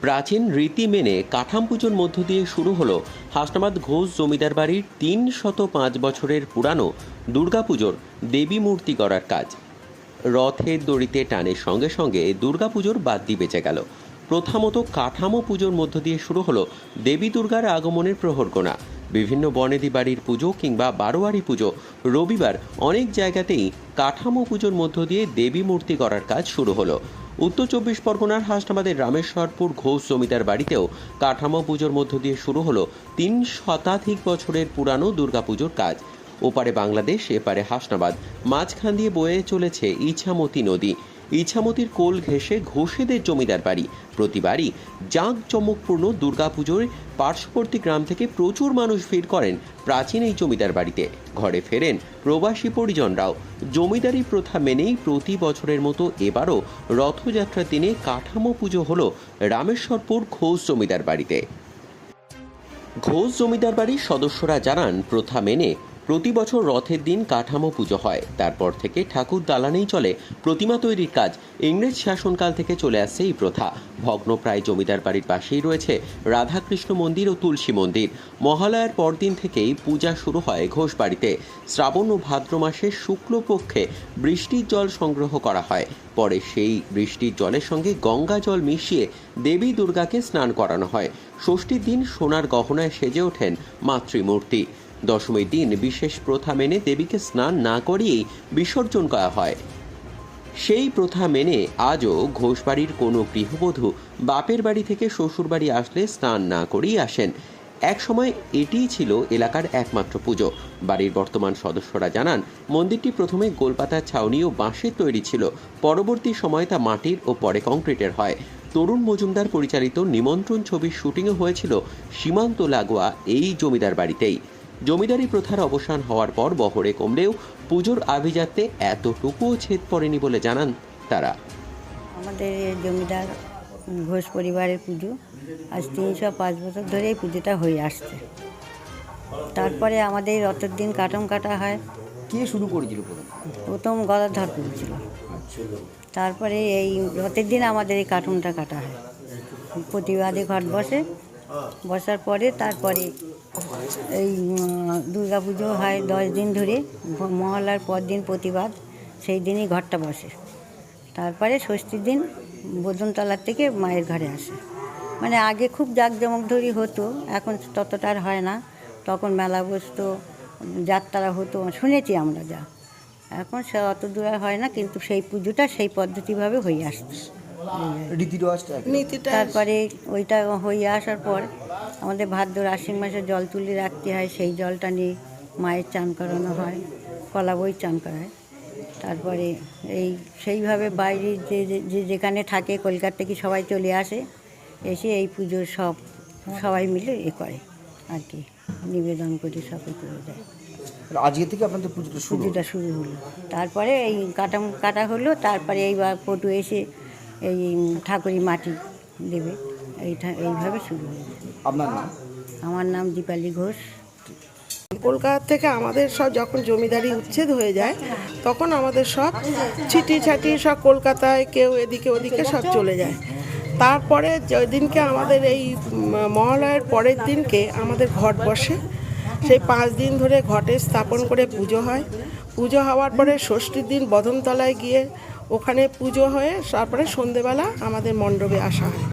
প্রাচীন রীতি মেনে কাঠাম পুজোর মধ্য দিয়ে শুরু হলো হাসনাবাদ ঘোষ জমিদার বাড়ির তিন শত পাঁচ বছরের পুরানো দুর্গাপুজোর দেবী মূর্তি গড়ার কাজ। রথের দড়িতে টানের সঙ্গে সঙ্গে দুর্গাপুজোর বাদ্যি বেঁচে গেল। প্রথামত কাঠামো পুজোর মধ্য দিয়ে শুরু হলো দেবী দুর্গার আগমনের প্রহরগোনা। বিভিন্ন বনেদি বাড়ির পুজো কিংবা বারোয়ারি পুজো রবিবার অনেক জায়গাতেই কাঠামো পুজোর মধ্য দিয়ে দেবী মূর্তি করার কাজ শুরু হলো। উত্তর চব্বিশ পরগনার হাসনাবাদের রামেশ্বরপুর ঘোষ জমিদার বাড়িতেও কাঠামো পুজোর মধ্য দিয়ে শুরু হলো তিন শতাধিক বছরের পুরানো দুর্গাপুজোর কাজ। ওপারে বাংলাদেশ, এপারে হাসনাবাদ। মাঝখান দিয়ে বয়ে চলেছে ইছামতি নদী। ইছামতির কোল ঘেঁষে ঘোষেদের জমিদার বাড়ি। প্রতিবারই জাঁকজমকপূর্ণ দুর্গাপুজোর পার্শ্ববর্তী গ্রাম থেকে প্রচুর মানুষ ভিড় করেন প্রাচীন এই জমিদার বাড়িতে। ঘরে ফেরেন প্রবাসী পরিজনরাও। জমিদারি প্রথা মেনেই প্রতি বছরের মতো এবারও রথযাত্রার দিনে কাঠামো পুজো হল রামেশ্বরপুর ঘোষ জমিদার বাড়িতে। ঘোষ জমিদার বাড়ির সদস্যরা জানান, প্রথা মেনে প্রতি বছর রথের দিন কাঠামো পুজো হয়। তারপর থেকে ঠাকুর দালানেই চলে। প্রতিমা তৈরির কাজ ইংরেজ শাসনকাল থেকে চলে আসছে এই প্রথা। ভগ্নপ্রায় জমিদার বাড়ির পাশেই রয়েছে রাধাকৃষ্ণ মন্দির ও তুলসী মন্দির। মহালয়ার পরদিন থেকেই পূজা শুরু হয় ঘোষ বাড়িতে শ্রাবণ ও ভাদ্র মাসের শুক্লপক্ষে বৃষ্টির জল সংগ্রহ করা হয়। পরে সেই বৃষ্টির জলের সঙ্গে গঙ্গা জল মিশিয়ে দেবী দুর্গাকে স্নান করানো হয়। ষষ্ঠীর দিন সোনার গহনায় সেজে ওঠেন মাতৃমূর্তি। দশমীর দিন বিশেষ প্রথা মেনে দেবীকে স্নান না করিয়েই বিসর্জন করা হয়। সেই প্রথা মেনে আজও ঘোষবাড়ির কোনো গৃহবধূ বাপের বাড়ি থেকে শ্বশুর বাড়ি আসলে স্নান না করেই আসেন। এক সময় এটিই ছিল এলাকার একমাত্র পুজো। বাড়ির বর্তমান সদস্যরা জানান, মন্দিরটি প্রথমে গোলপাতার ছাউনি ও বাঁশের তৈরি ছিল। পরবর্তী সময়ে তা মাটির ও পরে কংক্রিটের হয়। তরুণ মজুমদার পরিচালিত নিমন্ত্রণ ছবির শুটিংও হয়েছিল সীমান্ত লাগোয়া এই জমিদার বাড়িতেই। জমিদারি প্রথার অবসান হওয়ার পর বহরে কমলেও পুজোর আভিজাত্যে এতটুকুও ছেদ পড়েনি বলে জানান তারা। আমাদের জমিদার ঘোষ পরিবারের পুজো। আজ তিনশো পাঁচ বছর ধরে এই পুজোটা হয়ে আসছে। তারপরে আমাদের রথের দিন কাটম কাটা হয়। কে শুরু করেছিল প্রথম? প্রথম গদাধর করেছিল তারপরে এই রথের দিন আমাদের এই কার্টুনটা কাটা হয়। প্রতিবাদে ঘট বসে। বসার পরে তারপরে এই দুর্গা পুজো হয় দশ দিন ধরে মহলার পর দিন প্রতিবাদ, সেই দিনই ঘরটা বসে। তারপরে ষষ্ঠীর দিন বোদনতলার থেকে মায়ের ঘরে আসে। মানে আগে খুব জাঁকজমক ধরি হতো, এখন ততটা আর হয় না। তখন মেলা বসতো যাত্রা হতো, শুনেছি আমরা যা। এখন সে অত দূর হয় না, কিন্তু সেই পুজোটা সেই পদ্ধতিভাবে হয়ে আসছে। তারপরে ওইটা হয়ে আসার পর আমাদের ভাদ্র আশ্বিন মাসে জল তুলে রাখতে হয় সেই জলটা নিয়ে মায়ের চান করানো হয় কলা বই চান করায় তারপরে এই সেইভাবে বাইরে যে যে- যে যেখানে থাকে কলকাতা থেকে সবাই চলে আসে এসে এই পুজোর সব সবাই মিলে এ করে আর কি নিবেদন করে সব করে দেয় আজকে থেকে আপনাদের পুজোটা শুরু পুজোটা শুরু হলো। তারপরে এই কাটা কাটা হলো তারপরে এইবার পটু এসে এই ঠাকুরি মাটি দেবে। এইটা এইভাবে শুরু হয়েছে। আপনার নাম? আমার নাম দীপালি ঘোষ। কলকাতা থেকে আমাদের সব যখন জমিদারি উচ্ছেদ হয়ে যায় তখন আমাদের সব ছিটি ছাটি সব কলকাতায় কেউ এদিকে ওদিকে সব চলে যায়। তারপরে যেদিনকে আমাদের এই মহালয়ের পরের দিনকে আমাদের ঘট বসে সেই পাঁচ দিন ধরে ঘটে স্থাপন করে পুজো হয়। পুজো হওয়ার পরে ষষ্ঠীর দিন বদনতলায় গিয়ে ওখানে পুজো হয়ে তারপরে সন্ধেবেলা আমাদের মণ্ডপে আসা হয়।